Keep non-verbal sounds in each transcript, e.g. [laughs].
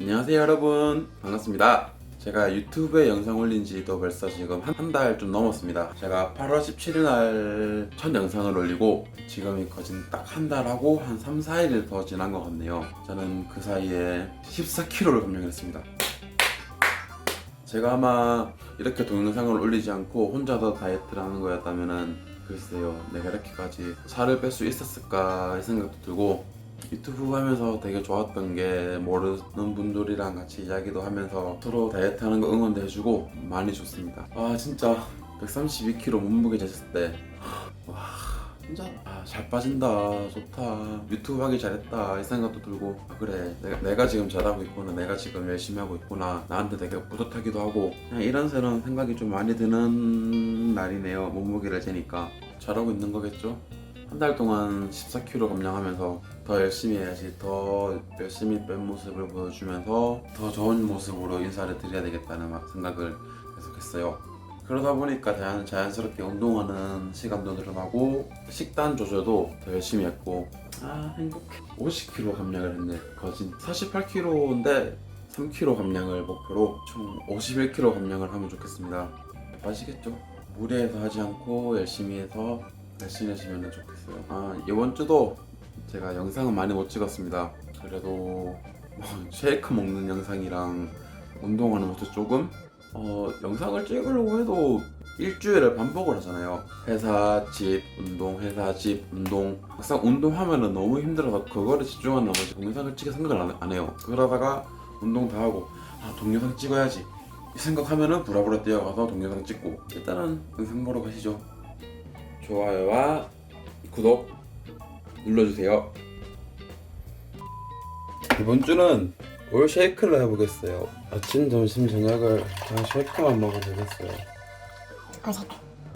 안녕하세요 여러분. 반갑습니다. 제가 유튜브에 영상 올린 지도 벌써 지금 한 달 좀 넘었습니다. 제가 8월 17일 날 첫 영상을 올리고 지금이 거진 딱 한 달하고 한 3, 4일 더 지난 것 같네요. 저는 그 사이에 14kg를 감량했습니다. 제가 아마 이렇게 동영상을 올리지 않고 혼자서 다이어트를 하는 거였다면은 글쎄요 내가 이렇게까지 살을 뺄 수 있었을까 이 생각도 들고 유튜브 하면서 되게 좋았던 게 모르는 분들이랑 같이 이야기도 하면서 서로 다이어트 하는 거 응원도 해주고 많이 좋습니다. 아 진짜 132kg 몸무게 쟀을 때 와 진짜. 아, 잘 빠진다. 좋다. 유튜브 하기 잘했다. 이 생각도 들고. 아, 그래. 내가, 내가 지금 잘하고 있구나. 내가 지금 열심히 하고 있구나. 나한테 되게 뿌듯하기도 하고. 그냥 이런 저런 생각이 좀 많이 드는 날이네요. 몸무게를 재니까. 잘하고 있는 거겠죠? 한 달 동안 14kg 감량하면서 더 열심히 해야지 더 열심히 뺀 모습을 보여주면서 더 좋은 모습으로 인사를 드려야 되겠다는 막 생각을 계속했어요. 그러다 보니까 자연, 자연스럽게 운동하는 시간도 늘어나고 식단 조절도 더 열심히 했고 아 행복해. 50kg 감량을 했네 거진. 48kg인데 3kg 감량을 목표로 총 51kg 감량을 하면 좋겠습니다. 빠지겠죠? 무리해서 하지 않고 열심히 해서 날씬해지면 좋겠어요. 아 이번 주도 제가 영상은 많이 못 찍었습니다 그래도 뭐 쉐이크 먹는 영상이랑 운동하는 것도 조금 어, 영상을 찍으려고 해도 일주일을 반복을 하잖아요. 회사, 집, 운동, 회사, 집, 운동. 막상 운동하면은 너무 힘들어서 그거를 집중한 나머지 동영상을 찍을 생각을 안, 안 해요. 그러다가 운동 다 하고 아 동영상 찍어야지 이 생각하면은 부라부라 뛰어가서 동영상 찍고 일단은 영상 보러 가시죠. 좋아요와 구독 눌러주세요. 이번 주는 올 쉐이크를 해보겠어요. 아침, 점심, 저녁을 다 쉐이크만 먹으면 되겠어요.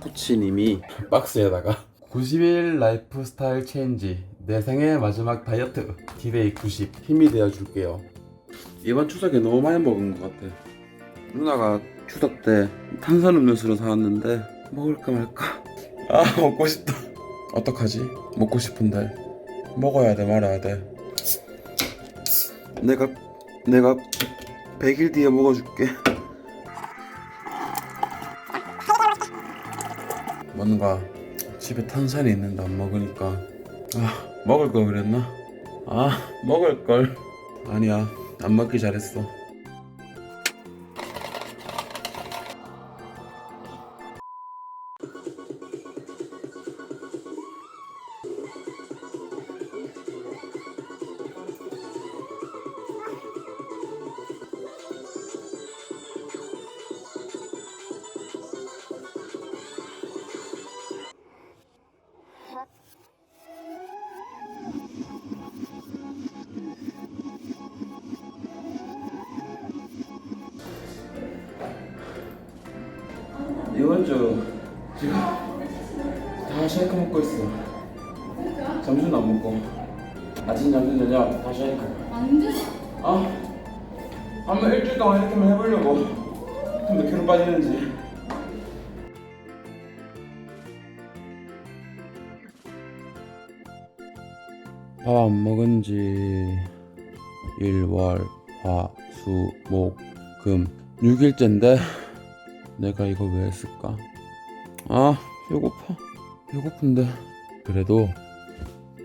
코치님이 박스에다가 90일 라이프 스타일 체인지 내 생의 마지막 다이어트 디데이 90 힘이 되어 줄게요. 이번 추석에 너무 많이 먹은 것 같아. 누나가 추석 때 탄산음료수를 사왔는데 먹을까 말까? 아 먹고 싶다. 어떡하지? 먹고 싶은데 먹어야 돼 말아야 돼. 내가 내가 100일 뒤에 먹어줄게. 뭔가 집에 탄산이 있는데 안 먹으니까 아 먹을 걸 그랬나? 아 먹을 걸 아니야 안 먹기 잘했어. 이번 주 지금 다 쉐이크 먹고 있어. 점심도 안 먹고 아침 점심 저녁 다 쉐이크. 완전 아 한번 일주일 동안 이렇게만 해보려고 몇 킬로 빠지는지. 밥 안 먹은 지 1월, 화, 수, 목, 금 6일째인데 내가 이거 왜 했을까? 아 배고파. 배고픈데. 그래도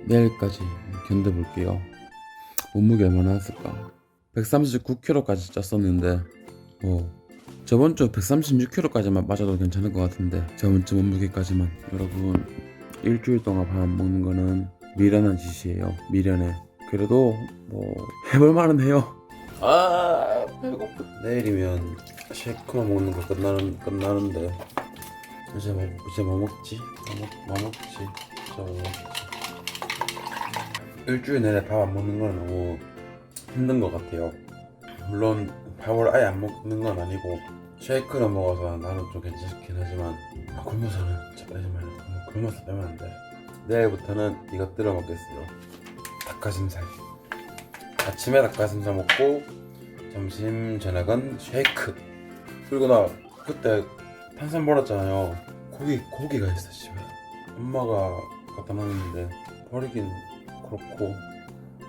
내일까지 견뎌볼게요. 몸무게 얼마나 했을까? 139kg까지 쪘었는데 어 저번 주 136kg까지만 맞아도 괜찮을 것 같은데 저번 주 몸무게까지만. 여러분 일주일 동안 밥 안 먹는 거는 미련한 짓이에요. 미련해. 그래도 뭐 해볼 만은 해요. 아 배고프. 내일이면 쉐이크만 먹는 거 끝나는 끝나는데 이제 뭐 이제 뭐 먹지? 뭐, 먹, 뭐 먹지? 진짜 뭐 먹지? 일주일 내내 밥 안 먹는 건 너무 힘든 것 같아요. 물론 밥을 아예 안 먹는 건 아니고 쉐이크를 먹어서 나는 좀 괜찮긴 하지만 아, 굶어서는 진짜 빼지 말고 굶어서 빼면 안 돼. 내일부터는 이것들을 먹겠어요. 닭가슴살. 아침에 닭가슴살 먹고 점심 저녁은 쉐이크. 그리고 나 그때 탄산 버렸잖아요. 고기 고기가 있어 집에. 엄마가 갖다 놨는데 버리긴 그렇고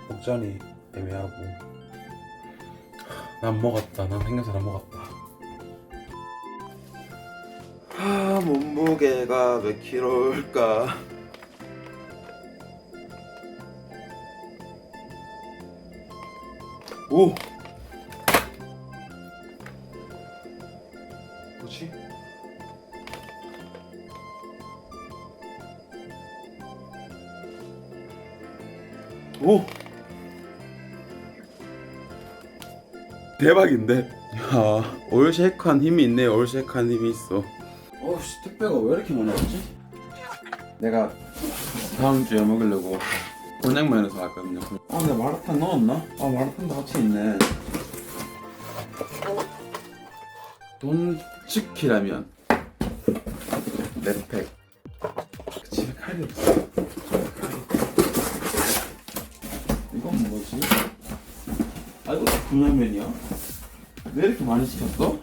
복장이 애매하고 난 먹었다. 난 삼겹살 안 먹었다. 하 몸무게가 몇 킬로일까? 오. 오. 대박인데? 야, 오일 쉐이크한 힘이 있네. 오일 쉐이크한 힘이 있어. 어씨, 택배가 왜 이렇게 많아졌지? 내가 다음 주에 먹으려고 곤약면을 사왔거든요. 아, 내가 마라탕 넣었나? 아, 마라탕도 같이 있네. 돈치키라면 네팩. 집에 칼이 없어. 이건 뭐지? 아 이거 곤약면이야? 왜 이렇게 많이 시켰어?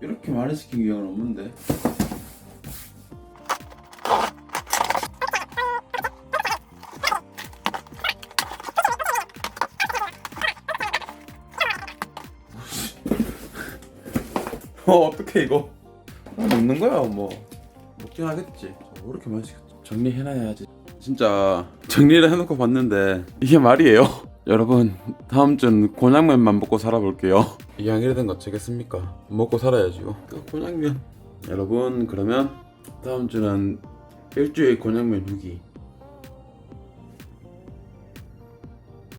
이렇게 많이 시킨 경우는 없는데. 어 어떡해 이거? 아, 먹는 거야 뭐. 먹긴 하겠지. 왜 이렇게 많이 시켰지? 정리해놔야지 진짜 정리를 해놓고 봤는데 이게 말이에요? [laughs] 여러분 다음 주는 곤약면만 먹고 살아볼게요. [laughs] 이게 안 이래된 거 어쩌겠습니까? 먹고 살아야지요 그 곤약면. 여러분 그러면 다음 주는 일주일 곤약면 후기